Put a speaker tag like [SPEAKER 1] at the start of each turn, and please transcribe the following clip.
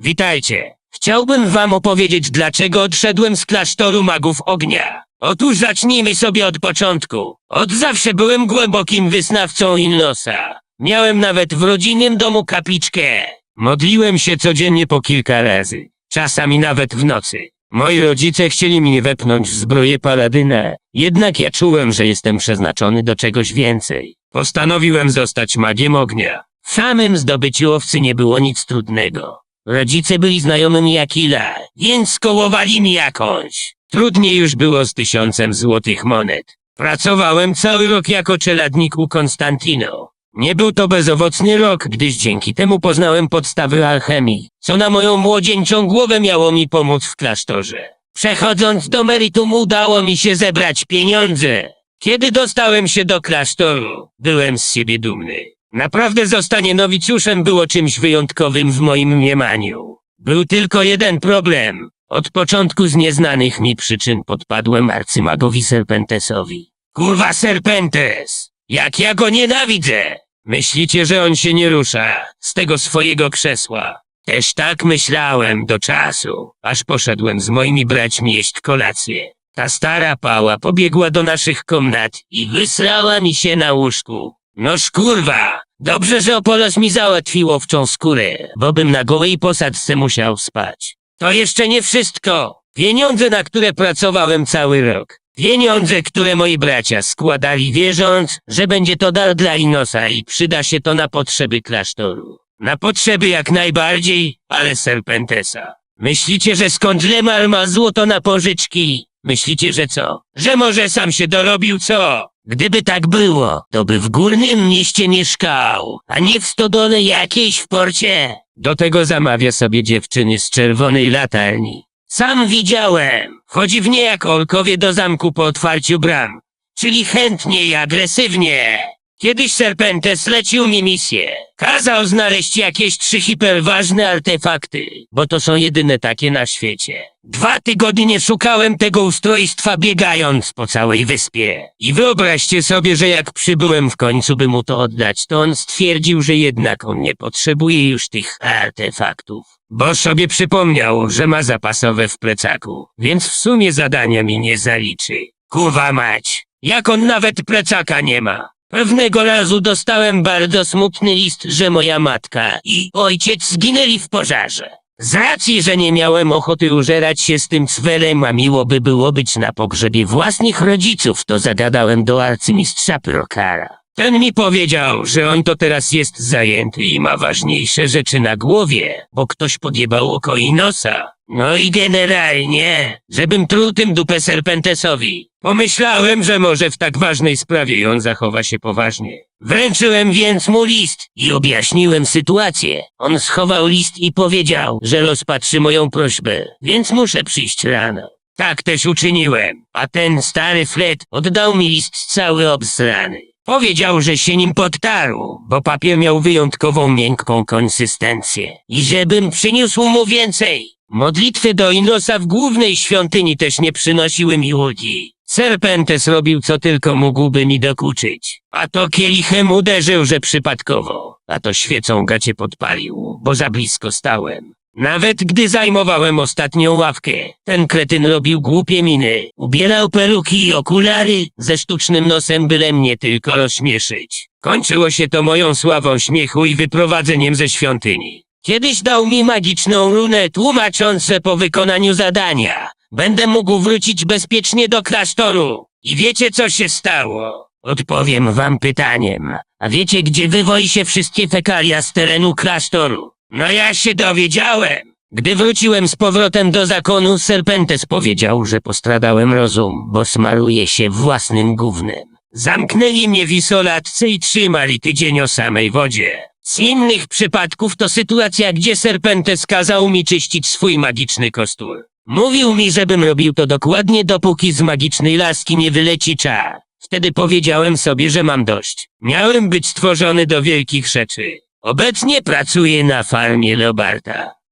[SPEAKER 1] Witajcie. Chciałbym wam opowiedzieć, dlaczego odszedłem z klasztoru magów ognia. Otóż zacznijmy sobie od początku. Od zawsze byłem głębokim wysnawcą Innosa. Miałem nawet w rodzinnym domu kapliczkę. Modliłem się codziennie po kilka razy. Czasami nawet w nocy. Moi rodzice chcieli mnie wepchnąć w zbroję paladyna, jednak ja czułem, że jestem przeznaczony do czegoś więcej. Postanowiłem zostać magiem ognia. Samym zdobyciu owcy nie było nic trudnego. Rodzice byli znajomymi Akila, więc skołowali mi jakąś. Trudniej już było z tysiącem złotych monet. Pracowałem cały rok jako czeladnik u Konstantino. Nie był to bezowocny rok, gdyż dzięki temu poznałem podstawy alchemii, co na moją młodzieńczą głowę miało mi pomóc w klasztorze. Przechodząc do meritum udało mi się zebrać pieniądze. Kiedy dostałem się do klasztoru, byłem z siebie dumny. Naprawdę zostanie nowicjuszem było czymś wyjątkowym w moim mniemaniu. Był tylko jeden problem. Od początku z nieznanych mi przyczyn podpadłem arcymagowi Serpentesowi. Kurwa Serpentes! Jak ja go nienawidzę! Myślicie, że on się nie rusza z tego swojego krzesła? Też tak myślałem do czasu, aż poszedłem z moimi braćmi jeść kolację. Ta stara pała pobiegła do naszych komnat i wysrała mi się na łóżku. Noż kurwa! Dobrze, że Opolos mi załatwił owczą skórę, bo bym na gołej posadzce musiał spać. To jeszcze nie wszystko. Pieniądze, na które pracowałem cały rok. Pieniądze, które moi bracia składali wierząc, że będzie to dar dla Inosa i przyda się to na potrzeby klasztoru. Na potrzeby jak najbardziej, ale Serpentesa. Myślicie, że skąd Lemar ma złoto na pożyczki? Myślicie, że co? Że może sam się dorobił co? Gdyby tak było, to by w górnym mieście mieszkał, a nie w stodole jakiejś w porcie. Do tego zamawia sobie dziewczyny z czerwonej latarni. Sam widziałem. Chodzi w nie jak olkowie do zamku po otwarciu bram. Czyli chętnie i agresywnie. Kiedyś Serpentes lecił mi misję. Kazał znaleźć jakieś trzy hiperważne artefakty, bo to są jedyne takie na świecie. Dwa tygodnie szukałem tego ustrojstwa biegając po całej wyspie. I wyobraźcie sobie, że jak przybyłem w końcu by mu to oddać, to on stwierdził, że jednak on nie potrzebuje już tych artefaktów. Bo sobie przypomniał, że ma zapasowe w plecaku, więc w sumie zadania mi nie zaliczy. Kurwa mać, jak on nawet plecaka nie ma. Pewnego razu dostałem bardzo smutny list, że moja matka i ojciec zginęli w pożarze. Z racji, że nie miałem ochoty użerać się z tym cwelem, a miło by było być na pogrzebie własnych rodziców, to zagadałem do arcymistrza Prokara. Ten mi powiedział, że on to teraz jest zajęty i ma ważniejsze rzeczy na głowie, bo ktoś podjebał oko i nosa. No i generalnie, żebym truł tym dupę Serpentesowi. Pomyślałem, że może w tak ważnej sprawie on zachowa się poważnie. Wręczyłem więc mu list i objaśniłem sytuację. On schował list i powiedział, że rozpatrzy moją prośbę, więc muszę przyjść rano. Tak też uczyniłem, a ten stary Fred oddał mi list cały obsrany. Powiedział, że się nim podtarł, bo papier miał wyjątkową miękką konsystencję i żebym przyniósł mu więcej. Modlitwy do Inosa w głównej świątyni też nie przynosiły mi ulgi. Serpentes robił co tylko mógłby mi dokuczyć. A to kielichem uderzył, że przypadkowo. A to świecą gacie podpalił, bo za blisko stałem. Nawet gdy zajmowałem ostatnią ławkę, ten kretyn robił głupie miny. Ubierał peruki i okulary ze sztucznym nosem, byle mnie tylko rozśmieszyć. Kończyło się to moją sławą śmiechu i wyprowadzeniem ze świątyni. Kiedyś dał mi magiczną runę tłumacząc, że po wykonaniu zadania będę mógł wrócić bezpiecznie do klasztoru. I wiecie co się stało? Odpowiem wam pytaniem. A wiecie gdzie wywoi się wszystkie fekalia z terenu klasztoru? No ja się dowiedziałem. Gdy wróciłem z powrotem do zakonu, Serpentes powiedział, że postradałem rozum, bo smaruję się własnym gównem. Zamknęli mnie w izolatce i trzymali tydzień o samej wodzie. Z innych przypadków to sytuacja, gdzie Serpentes kazał mi czyścić swój magiczny kostur. Mówił mi, żebym robił to dokładnie dopóki z magicznej laski nie wyleci czar. Wtedy powiedziałem sobie, że mam dość. Miałem być stworzony do wielkich rzeczy. Obecnie pracuję na farmie Lobarta.